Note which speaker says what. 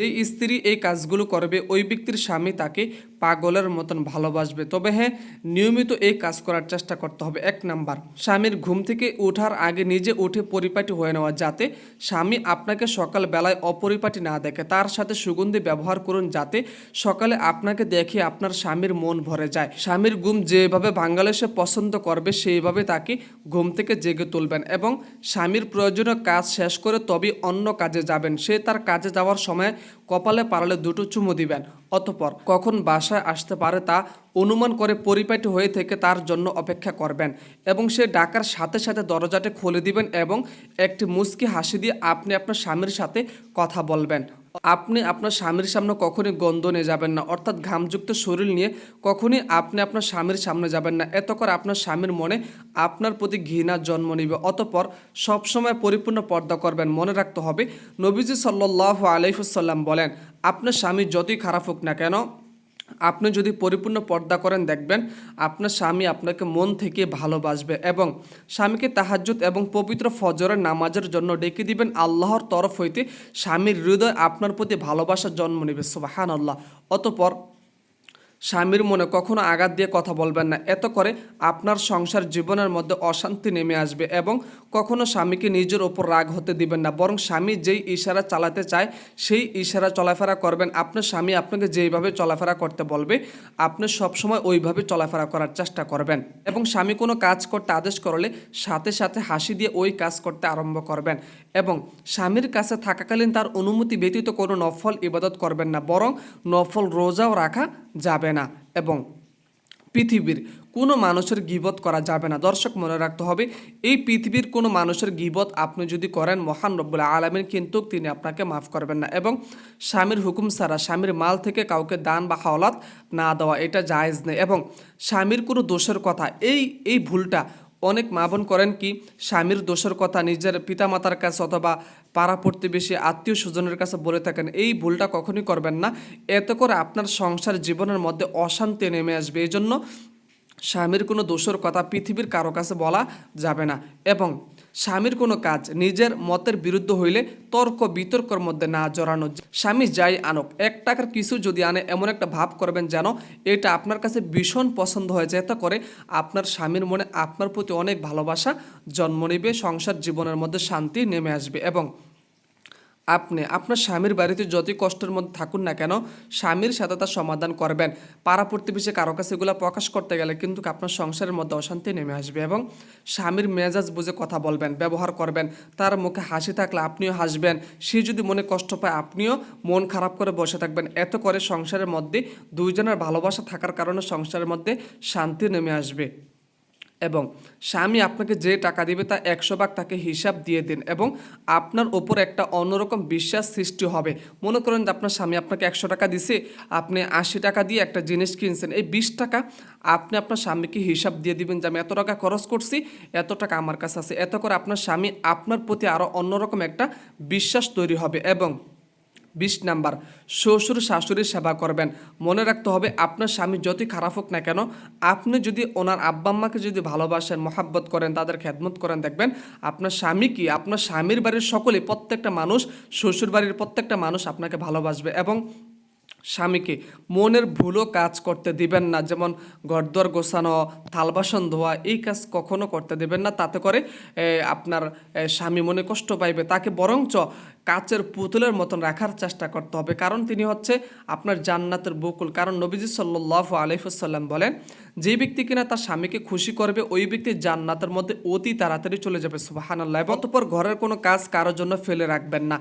Speaker 1: যে স্ত্রী এই কাজগুলো করবে, ওই ব্যক্তির স্বামী তাকে পাগলের মতন ভালোবাসবে। তবে হ্যাঁ নিয়মিত এই কাজ করার চেষ্টা করতে হবে। এক নাম্বার, স্বামীর ঘুম থেকে ওঠার আগে নিজে উঠে পরিপাটি হয়ে নেওয়া যাতে স্বামী আপনাকে সকাল বেলায় অপরিপাটি না দেখে, তার সাথে সুগন্ধি ব্যবহার করুন যাতে সকালে আপনাকে দেখে আপনার স্বামীর মন ভরে যায়। স্বামীর ঘুম যেভাবে বাঙালি সে পছন্দ করবে, সেইভাবে তাকে ঘুম থেকে জেগে তুলবেন এবং স্বামীর প্রয়োজনীয় কাজ শেষ করে তবেই অন্য কাজে যাবেন। সে তার কাজে যাওয়ার সময় কপালে পারলে দুটো চুমু দিবেন। অতপর কখন বাসায় আসতে পারে তা অনুমান করে পরিপাটি হয়ে থেকে তার জন্য অপেক্ষা করবেন এবং সে ডাকার সাথে সাথে দরজাটা খুলে দিবেন এবং একটি মুচকি হাসি দিয়ে আপনি আপনার স্বামীর সাথে কথা বলবেন। আপনি আপনার স্বামীর সামনে কখনই গন্ধ নিয়ে যাবেন না। অর্থাৎ ঘামযুক্ত শরীর নিয়ে কখনই আপনি আপনার স্বামীর সামনে যাবেন না। এত করে আপনার স্বামীর মনে আপনার প্রতি ঘৃণা জন্ম নিবে। অতপর সবসময় পরিপূর্ণ পর্দা করবেন। মনে রাখতে হবে, নবীজি সাল্লাহ আলাইফুসাল্লাম বলেন, আপনার স্বামী যতই খারাপ হোক না কেন আপনি যদি পরিপূর্ণ পর্দা করেন, দেখবেন আপনার স্বামী আপনাকে মন থেকে ভালোবাসবে এবং স্বামীকে তাহাজ্জুদ এবং পবিত্র ফজরের নামাজের জন্য ডেকে দিবেন আল্লাহর তরফ হইতে স্বামীর হৃদয় আপনার প্রতি ভালোবাসার জন্ম নেবে সুবাহান আল্লাহ অতপর স্বামীর মনে কখনো আঘাত দিয়ে কথা বলবেন না। এত করে আপনার সংসার জীবনের মধ্যে অশান্তি নেমে আসবে এবং কখনো স্বামীকে নিজের ওপর রাগ হতে দিবেন না। বরং স্বামী যেই ইশারা চালাতে চায়, সেই ইশারা চলাফেরা করবেন। আপনার স্বামী আপনাকে যেইভাবে চলাফেরা করতে বলবে, আপনি সবসময় ওইভাবে চলাফেরা করার চেষ্টা করবেন এবং স্বামী কোনো কাজ করতে আদেশ করলে সাথে সাথে হাসি দিয়ে ওই কাজ করতে আরম্ভ করবেন এবং স্বামীর কাছে থাকাকালীন তার অনুমতি ব্যতীত কোনো নফল ইবাদত করবেন না। বরং নফল রোজাও রাখা যাবে না এবং পৃথিবীর কোনো মানুষের গিবত করা যাবে না। দর্শক, মনে রাখতে হবে, এই পৃথিবীর কোনো মানুষের গিবত আপনি যদি করেন, মহান রব্বুল আলমিন কিন্তু তিনি আপনাকে মাফ করবেন না এবং স্বামীর হুকুম ছাড়া স্বামীর মাল থেকে কাউকে দান বা হাওলাত না দেওয়া এটা জায়েজ নেই এবং স্বামীর কোনো দোষের কথা, এই এই ভুলটা অনেক মা বোন করেন কি, স্বামীর দোষের কথা নিজের পিতামাতার কাছে অথবা পাড়া প্রতিবেশী, আত্মীয় স্বজনের কাছে বলে থাকেন, এই ভুলটা কখনই করবেন না। এতে করে আপনার সংসার জীবনের মধ্যে অশান্তি নেমে আসবে। এই জন্য স্বামীর কোনো দোষের কথা পৃথিবীর কারও কাছে বলা যাবে না। এবং স্বামীর কোনো কাজ নিজের মতের বিরুদ্ধ হইলে তর্ক বিতর্কর মধ্যে না জড়ানো স্বামী যাই আনক, এক টাকার কিছু যদি আনে, এমন একটা ভাব করবেন যেন এটা আপনার কাছে ভীষণ পছন্দ হয়েছে এতে করে আপনার স্বামীর মনে আপনার প্রতি অনেক ভালোবাসা জন্ম নিবে, সংসার জীবনের মধ্যে শান্তি নেমে আসবে এবং আপনি, আপনার স্বামীর বাড়িতে যতই কষ্টের মধ্যে থাকুন না কেন, স্বামীর সাথে তার সমাধান করবেন। পাড়া প্রতিবেশী কারও কাছে এগুলো প্রকাশ করতে গেলে কিন্তু আপনার সংসারের মধ্যে অশান্তি নেমে আসবে এবং স্বামীর মেজাজ বুঝে কথা বলবেন, ব্যবহার করবেন। তার মুখে হাসি থাকলে আপনিও হাসবেন। সে যদি মনে কষ্ট পায়, আপনিও মন খারাপ করে বসে থাকবেন। এত করে সংসারের মধ্যে দুইজনের ভালোবাসা থাকার কারণে সংসারের মধ্যে শান্তি নেমে আসবে। এবং স্বামী আপনাকে যে টাকা দিবে তা একশো ভাগ তাকে হিসাব দিয়ে দিন এবং আপনার ওপর একটা অন্যরকম বিশ্বাস সৃষ্টি হবে। মনে করেন যে আপনার স্বামী আপনাকে একশো টাকা দিছে, আপনি আশি টাকা দিয়ে একটা জিনিস কিনছেন, এই বিশ টাকা আপনি আপনার স্বামীকে হিসাব দিয়ে দিবেন যে আমি এত টাকা খরচ করছি, এত টাকা আমার কাছে আছে। এত করে আপনার স্বামী আপনার প্রতি আরও অন্যরকম একটা বিশ্বাস তৈরি হবে এবং বিশ নাম্বার, শ্বশুর শাশুড়ির সেবা করবেন। মনে রাখতে হবে, আপনার স্বামী যতই খারাপ হোক না কেন, আপনি যদি ওনার আব্বা আম্মাকে যদি ভালোবাসেন, মহাব্বত করেন, তাদের খেদমত করেন, দেখবেন আপনার স্বামী কি? আপনার স্বামীর বাড়ির সকলে প্রত্যেকটা মানুষ শ্বশুর বাড়ির প্রত্যেকটা মানুষ আপনাকে ভালোবাসবে এবং স্বামীকে মনের ভুলও কাজ করতে দিবেন না। যেমন ঘরদর গোছানো থাল বাসন ধোয়া, এই কাজ কখনো করতে দেবেন না। তাতে করে আপনার স্বামী মনে কষ্ট পাইবে। তাকে বরঞ্চ কাচের পুতুলের মতন রাখার চেষ্টা করতে হবে। কারণ তিনি হচ্ছে আপনার জান্নাতের বকুল। কারণ নবীজি সাল্লাহ আলাইফুসাল্লাম বলেন, যে ব্যক্তি কিনা তার স্বামীকে খুশি করবে, ওই ব্যক্তি জান্নাতের মধ্যে অতি তাড়াতাড়ি চলে যাবে। সুবাহান আল্লাহ অতপর ঘরের কোনো কাজ কারোর জন্য ফেলে রাখবেন না।